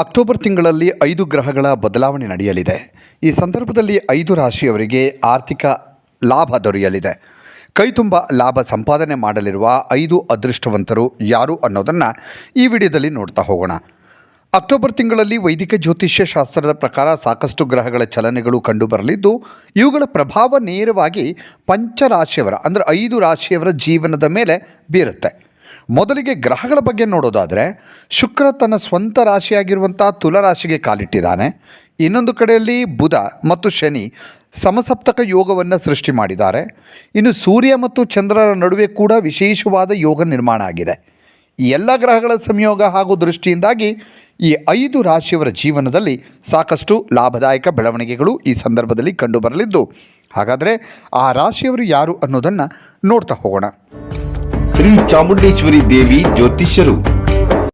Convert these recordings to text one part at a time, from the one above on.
October ತಿಂಗಳಲ್ಲಿ ಐದು ಗ್ರಹಗಳ ಬದಲಾವಣೆ ನಡೆಯಲಿದೆ. ಈ ಸಂದರ್ಭದಲ್ಲಿ ಐದು ರಾಶಿಯವರಿಗೆ ಆರ್ಥಿಕ ಲಾಭ ದೊರೆಯಲಿದೆ. ಕೈತುಂಬ ಲಾಭ ಸಂಪಾದನೆ ಮಾಡಲಿರುವ ಐದು ಅದೃಷ್ಟವಂತರು ಯಾರು ಅನ್ನೋದನ್ನು ಈ ವಿಡಿಯೋದಲ್ಲಿ ನೋಡ್ತಾ ಹೋಗೋಣ. ಅಕ್ಟೋಬರ್ ತಿಂಗಳಲ್ಲಿ ವೈದಿಕ ಜ್ಯೋತಿಷ್ಯ ಶಾಸ್ತ್ರದ ಪ್ರಕಾರ ಸಾಕಷ್ಟು ಗ್ರಹಗಳ ಚಲನೆಗಳು ಕಂಡುಬರಲಿದ್ದು, ಇವುಗಳ ಪ್ರಭಾವ ನೇರವಾಗಿ ಪಂಚರಾಶಿಯವರ, ಅಂದರೆ ಐದು ರಾಶಿಯವರ ಜೀವನದ ಮೇಲೆ ಬೀರುತ್ತೆ. ಮೊದಲಿಗೆ ಗ್ರಹಗಳ ಬಗ್ಗೆ ನೋಡೋದಾದರೆ, ಶುಕ್ರ ತನ್ನ ಸ್ವಂತ ರಾಶಿಯಾಗಿರುವಂಥ ತುಲರಾಶಿಗೆ ಕಾಲಿಟ್ಟಿದ್ದಾನೆ. ಇನ್ನೊಂದು ಕಡೆಯಲ್ಲಿ ಬುಧ ಮತ್ತು ಶನಿ ಸಮಸಪ್ತಕ ಯೋಗವನ್ನು ಸೃಷ್ಟಿ ಮಾಡಿದ್ದಾರೆ. ಇನ್ನು ಸೂರ್ಯ ಮತ್ತು ಚಂದ್ರರ ನಡುವೆ ಕೂಡ ವಿಶೇಷವಾದ ಯೋಗ ನಿರ್ಮಾಣ ಆಗಿದೆ. ಈ ಎಲ್ಲ ಗ್ರಹಗಳ ಸಂಯೋಗ ಹಾಗೂ ದೃಷ್ಟಿಯಿಂದಾಗಿ ಈ ಐದು ರಾಶಿಯವರ ಜೀವನದಲ್ಲಿ ಸಾಕಷ್ಟು ಲಾಭದಾಯಕ ಬೆಳವಣಿಗೆಗಳು ಈ ಸಂದರ್ಭದಲ್ಲಿ ಕಂಡುಬರಲಿದ್ದು. ಹಾಗಾದರೆ ಆ ರಾಶಿಯವರು ಯಾರು ಅನ್ನೋದನ್ನು ನೋಡ್ತಾ ಹೋಗೋಣ. ಶ್ರೀ ಚಾಮುಂಡೇಶ್ವರಿ ದೇವಿ ಜ್ಯೋತಿಷ್ಯರು ಗೆ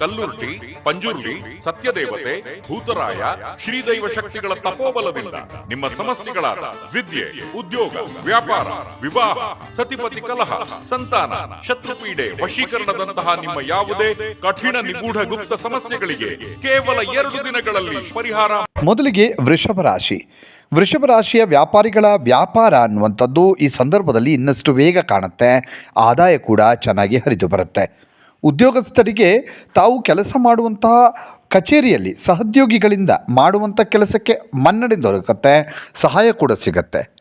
ಕಲ್ಲುರ್ಟಿ ಪಂಜುರ್ಲಿ, ಸತ್ಯದೇವತೆ, ಭೂತರಾಯ, ಶ್ರೀದೈವ ಶಕ್ತಿಗಳ ತಪೋಬಲದಿಂದ ನಿಮ್ಮ ಸಮಸ್ಯೆಗಳಾದ ವಿದ್ಯೆ, ಉದ್ಯೋಗ, ವ್ಯಾಪಾರ, ವಿವಾಹ, ಸತಿಪತಿ ಕಲಹ, ಸಂತಾನ, ಶತ್ರುಪೀಡೆ ವಶೀಕರಣದಂತಹ ನಿಮ್ಮ ಯಾವುದೇ ಕಠಿಣ ನಿಗೂಢ ಗುಪ್ತ ಸಮಸ್ಯೆಗಳಿಗೆ ಕೇವಲ ಎರಡು ದಿನಗಳಲ್ಲಿ ಪರಿಹಾರ ಮೊದಲಿಗೆ ವೃಷಭ ರಾಶಿ. ವೃಷಭ ರಾಶಿಯ ವ್ಯಾಪಾರಿಗಳ ವ್ಯಾಪಾರ ಅನ್ನುವಂಥದ್ದು ಈ ಸಂದರ್ಭದಲ್ಲಿ ಇನ್ನಷ್ಟು ವೇಗ ಕಾಣುತ್ತೆ. ಆದಾಯ ಕೂಡ ಚೆನ್ನಾಗಿ ಹರಿದು ಬರುತ್ತೆ. ಉದ್ಯೋಗಸ್ಥರಿಗೆ ತಾವು ಕೆಲಸ ಮಾಡುವಂತಹ ಕಚೇರಿಯಲ್ಲಿ ಸಹೋದ್ಯೋಗಿಗಳಿಂದ ಮಾಡುವಂಥ ಕೆಲಸಕ್ಕೆ ಮನ್ನಣೆ ದೊರಕುತ್ತೆ, ಸಹಾಯ ಕೂಡ ಸಿಗತ್ತೆ.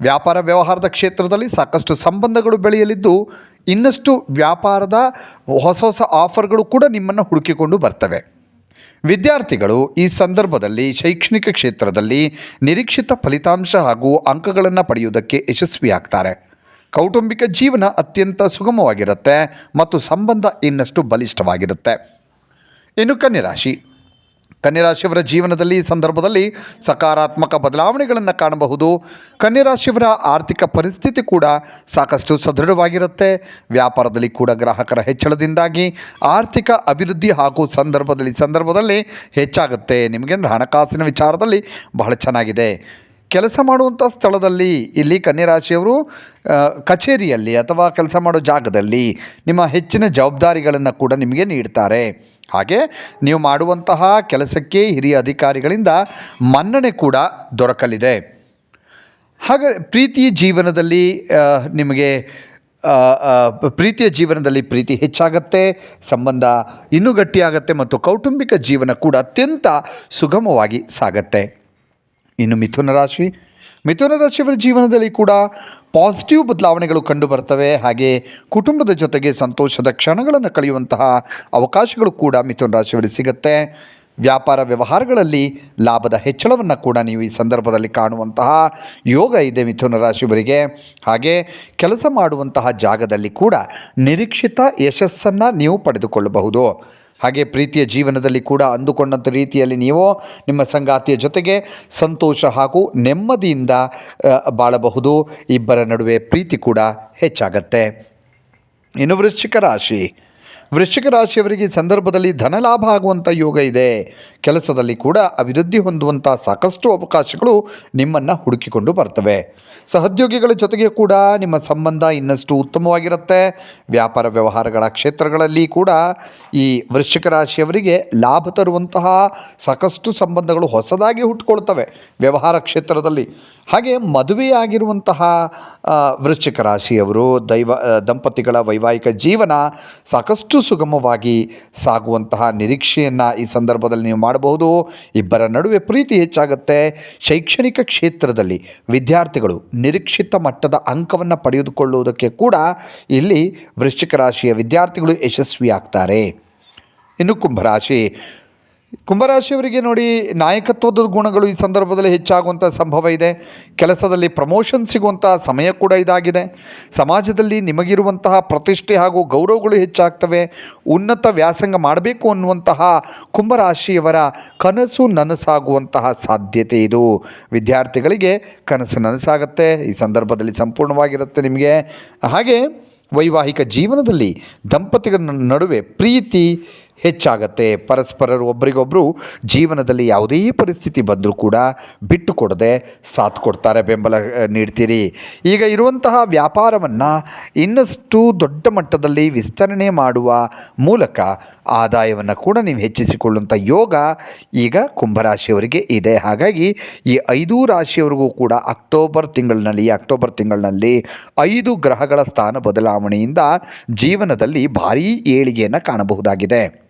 ವ್ಯಾಪಾರ ವ್ಯವಹಾರದ ಕ್ಷೇತ್ರದಲ್ಲಿ ಸಾಕಷ್ಟು ಸಂಬಂಧಗಳು ಬೆಳೆಯಲಿದ್ದು, ಇನ್ನಷ್ಟು ವ್ಯಾಪಾರದ ಹೊಸ ಹೊಸ ಆಫರ್ಗಳು ಕೂಡ ನಿಮ್ಮನ್ನು ಹುಡುಕಿಕೊಂಡು ಬರ್ತವೆ. ವಿದ್ಯಾರ್ಥಿಗಳು ಈ ಸಂದರ್ಭದಲ್ಲಿ ಶೈಕ್ಷಣಿಕ ಕ್ಷೇತ್ರದಲ್ಲಿ ನಿರೀಕ್ಷಿತ ಫಲಿತಾಂಶ ಹಾಗೂ ಅಂಕಗಳನ್ನು ಪಡೆಯುವುದಕ್ಕೆ ಯಶಸ್ವಿಯಾಗ್ತಾರೆ. ಕೌಟುಂಬಿಕ ಜೀವನ ಅತ್ಯಂತ ಸುಗಮವಾಗಿರುತ್ತೆ ಮತ್ತು ಸಂಬಂಧ ಇನ್ನಷ್ಟು ಬಲಿಷ್ಠವಾಗಿರುತ್ತೆ. ಇನ್ನು ಕನ್ಯರಾಶಿ ಕನ್ಯರಾಶಿಯವರ ಜೀವನದಲ್ಲಿ ಈ ಸಂದರ್ಭದಲ್ಲಿ ಸಕಾರಾತ್ಮಕ ಬದಲಾವಣೆಗಳನ್ನು ಕಾಣಬಹುದು. ಕನ್ಯರಾಶಿಯವರ ಆರ್ಥಿಕ ಪರಿಸ್ಥಿತಿ ಕೂಡ ಸಾಕಷ್ಟು ಸದೃಢವಾಗಿರುತ್ತೆ. ವ್ಯಾಪಾರದಲ್ಲಿ ಕೂಡ ಗ್ರಾಹಕರ ಹೆಚ್ಚಳದಿಂದಾಗಿ ಆರ್ಥಿಕ ಅಭಿವೃದ್ಧಿ ಹಾಗೂ ಸಂದರ್ಭದಲ್ಲಿ ಸಂದರ್ಭದಲ್ಲಿ ಹೆಚ್ಚಾಗುತ್ತೆ. ನಿಮಗೆ ಅಂದರೆ ಹಣಕಾಸಿನ ವಿಚಾರದಲ್ಲಿ ಬಹಳ ಚೆನ್ನಾಗಿದೆ. ಕೆಲಸ ಮಾಡುವಂಥ ಸ್ಥಳದಲ್ಲಿ ಇಲ್ಲಿ ಕನ್ಯರಾಶಿಯವರು ಕಚೇರಿಯಲ್ಲಿ ಅಥವಾ ಕೆಲಸ ಮಾಡೋ ಜಾಗದಲ್ಲಿ ನಿಮ್ಮ ಹೆಚ್ಚಿನ ಜವಾಬ್ದಾರಿಗಳನ್ನು ಕೂಡ ನಿಮಗೆ ನೀಡ್ತಾರೆ. ಹಾಗೆ ನೀವು ಮಾಡುವಂತಹ ಕೆಲಸಕ್ಕೆ ಹಿರಿಯ ಅಧಿಕಾರಿಗಳಿಂದ ಮನ್ನಣೆ ಕೂಡ ದೊರಕಲಿದೆ. ಹಾಗೆ ಪ್ರೀತಿಯ ಜೀವನದಲ್ಲಿ ನಿಮಗೆ ಪ್ರೀತಿಯ ಜೀವನದಲ್ಲಿ ಪ್ರೀತಿ ಹೆಚ್ಚಾಗತ್ತೆ, ಸಂಬಂಧ ಇನ್ನೂ ಗಟ್ಟಿಯಾಗತ್ತೆ ಮತ್ತು ಕೌಟುಂಬಿಕ ಜೀವನ ಕೂಡ ಅತ್ಯಂತ ಸುಗಮವಾಗಿ ಸಾಗತ್ತೆ. ಇನ್ನು ಮಿಥುನ ರಾಶಿ. ಮಿಥುನ ರಾಶಿಯವರ ಜೀವನದಲ್ಲಿ ಕೂಡ ಪಾಸಿಟಿವ್ ಬದಲಾವಣೆಗಳು ಕಂಡುಬರ್ತವೆ ಹಾಗೆ ಕುಟುಂಬದ ಜೊತೆಗೆ ಸಂತೋಷದ ಕ್ಷಣಗಳನ್ನು ಕಳೆಯುವಂತಹ ಅವಕಾಶಗಳು ಕೂಡ ಮಿಥುನ ರಾಶಿಯವರಿಗೆ ಸಿಗುತ್ತೆ. ವ್ಯಾಪಾರ ವ್ಯವಹಾರಗಳಲ್ಲಿ ಲಾಭದ ಹೆಚ್ಚಳವನ್ನು ಕೂಡ ನೀವು ಈ ಸಂದರ್ಭದಲ್ಲಿ ಕಾಣುವಂತಹ ಯೋಗ ಇದೆ ಮಿಥುನ ರಾಶಿಯವರಿಗೆ. ಹಾಗೆ ಕೆಲಸ ಮಾಡುವಂತಹ ಜಾಗದಲ್ಲಿ ಕೂಡ ನಿರೀಕ್ಷಿತ ಯಶಸ್ಸನ್ನು ನೀವು ಪಡೆದುಕೊಳ್ಳಬಹುದು. ಹಾಗೆ ಪ್ರೀತಿಯ ಜೀವನದಲ್ಲಿ ಕೂಡ ಅಂದುಕೊಂಡಂಥ ರೀತಿಯಲ್ಲಿ ನೀವು ನಿಮ್ಮ ಸಂಗಾತಿಯ ಜೊತೆಗೆ ಸಂತೋಷ ಹಾಗೂ ನೆಮ್ಮದಿಯಿಂದ ಬಾಳಬಹುದು. ಇಬ್ಬರ ನಡುವೆ ಪ್ರೀತಿ ಕೂಡ ಹೆಚ್ಚಾಗತ್ತೆ. ಇನ್ನು ವೃಶ್ಚಿಕ ರಾಶಿ. ವೃಶ್ಚಿಕ ರಾಶಿಯವರಿಗೆ ಈ ಸಂದರ್ಭದಲ್ಲಿ ಧನಲಾಭ ಆಗುವಂಥ ಯೋಗ ಇದೆ. ಕೆಲಸದಲ್ಲಿ ಕೂಡ ಅಭಿವೃದ್ಧಿ ಹೊಂದುವಂಥ ಸಾಕಷ್ಟು ಅವಕಾಶಗಳು ನಿಮ್ಮನ್ನು ಹುಡುಕಿಕೊಂಡು ಬರ್ತವೆ. ಸಹೋದ್ಯೋಗಿಗಳ ಜೊತೆಗೆ ಕೂಡ ನಿಮ್ಮ ಸಂಬಂಧ ಇನ್ನಷ್ಟು ಉತ್ತಮವಾಗಿರುತ್ತೆ. ವ್ಯಾಪಾರ ವ್ಯವಹಾರಗಳ ಕ್ಷೇತ್ರಗಳಲ್ಲಿ ಕೂಡ ಈ ವೃಶ್ಚಿಕ ರಾಶಿಯವರಿಗೆ ಲಾಭ ತರುವಂತಹ ಸಾಕಷ್ಟು ಸಂಬಂಧಗಳು ಹೊಸದಾಗಿ ಹುಟ್ಟುಕೊಳ್ತವೆ ವ್ಯವಹಾರ ಕ್ಷೇತ್ರದಲ್ಲಿ ಹಾಗೆ ಮದುವೆಯಾಗಿರುವಂತಹ ವೃಶ್ಚಿಕ ರಾಶಿಯವರು ದೈವ ದಂಪತಿಗಳ ವೈವಾಹಿಕ ಜೀವನ ಸಾಕಷ್ಟು ಸುಗಮವಾಗಿ ಸಾಗುವಂತಹ ನಿರೀಕ್ಷೆಯನ್ನು ಈ ಸಂದರ್ಭದಲ್ಲಿ ನೀವು ಮಾಡಬಹುದು. ಇಬ್ಬರ ನಡುವೆ ಪ್ರೀತಿ ಹೆಚ್ಚಾಗುತ್ತೆ. ಶೈಕ್ಷಣಿಕ ಕ್ಷೇತ್ರದಲ್ಲಿ ವಿದ್ಯಾರ್ಥಿಗಳು ನಿರೀಕ್ಷಿತ ಮಟ್ಟದ ಅಂಕವನ್ನು ಪಡೆದುಕೊಳ್ಳುವುದಕ್ಕೆ ಕೂಡ ಇಲ್ಲಿ ವೃಶ್ಚಿಕ ರಾಶಿಯ ವಿದ್ಯಾರ್ಥಿಗಳು ಯಶಸ್ವಿಯಾಗ್ತಾರೆ. ಇನ್ನು ಕುಂಭರಾಶಿ ಕುಂಭರಾಶಿಯವರಿಗೆ ನೋಡಿ ನಾಯಕತ್ವದ ಗುಣಗಳು ಈ ಸಂದರ್ಭದಲ್ಲಿ ಹೆಚ್ಚಾಗುವಂಥ ಸಂಭವ ಇದೆ. ಕೆಲಸದಲ್ಲಿ ಪ್ರಮೋಷನ್ ಸಿಗುವಂಥ ಸಮಯ ಕೂಡ ಇದಾಗಿದೆ. ಸಮಾಜದಲ್ಲಿ ನಿಮಗಿರುವಂತಹ ಪ್ರತಿಷ್ಠೆ ಹಾಗೂ ಗೌರವಗಳು ಹೆಚ್ಚಾಗ್ತವೆ. ಉನ್ನತ ವ್ಯಾಸಂಗ ಮಾಡಬೇಕು ಅನ್ನುವಂತಹ ಕುಂಭರಾಶಿಯವರ ಕನಸು ನನಸಾಗುವಂತಹ ಸಾಧ್ಯತೆ ಇದು. ವಿದ್ಯಾರ್ಥಿಗಳಿಗೆ ಕನಸು ನನಸಾಗುತ್ತೆ. ಈ ಸಂದರ್ಭದಲ್ಲಿ ಸಂಪೂರ್ಣವಾಗಿರುತ್ತೆ ನಿಮಗೆ. ಹಾಗೆ ವೈವಾಹಿಕ ಜೀವನದಲ್ಲಿ ದಂಪತಿಗಳ ನಡುವೆ ಪ್ರೀತಿ ಹೆಚ್ಚಾಗತ್ತೆ. ಪರಸ್ಪರರು ಒಬ್ಬರಿಗೊಬ್ಬರು ಜೀವನದಲ್ಲಿ ಯಾವುದೇ ಪರಿಸ್ಥಿತಿ ಬಂದರೂ ಕೂಡ ಬಿಟ್ಟು ಕೊಡದೆ ಸಾಥ್ ಕೊಡ್ತಾರೆ ಬೆಂಬಲ ನೀಡ್ತೀರಿ. ಈಗ ಇರುವಂತಹ ವ್ಯಾಪಾರವನ್ನು ಇನ್ನಷ್ಟು ದೊಡ್ಡ ಮಟ್ಟದಲ್ಲಿ ವಿಸ್ತರಣೆ ಮಾಡುವ ಮೂಲಕ ಆದಾಯವನ್ನು ಕೂಡ ನೀವು ಹೆಚ್ಚಿಸಿಕೊಳ್ಳುವಂಥ ಯೋಗ ಈಗ ಕುಂಭರಾಶಿಯವರಿಗೆ ಇದೆ. ಹಾಗಾಗಿ ಈ ಐದು ರಾಶಿಯವರಿಗೂ ಕೂಡ ಅಕ್ಟೋಬರ್ ತಿಂಗಳಿನಲ್ಲಿ ಅಕ್ಟೋಬರ್ ತಿಂಗಳಿನಲ್ಲಿ ಐದು ಗ್ರಹಗಳ ಸ್ಥಾನ ಬದಲಾವಣೆಯಿಂದ ಜೀವನದಲ್ಲಿ ಭಾರೀ ಏಳಿಗೆಯನ್ನು ಕಾಣಬಹುದಾಗಿದೆ.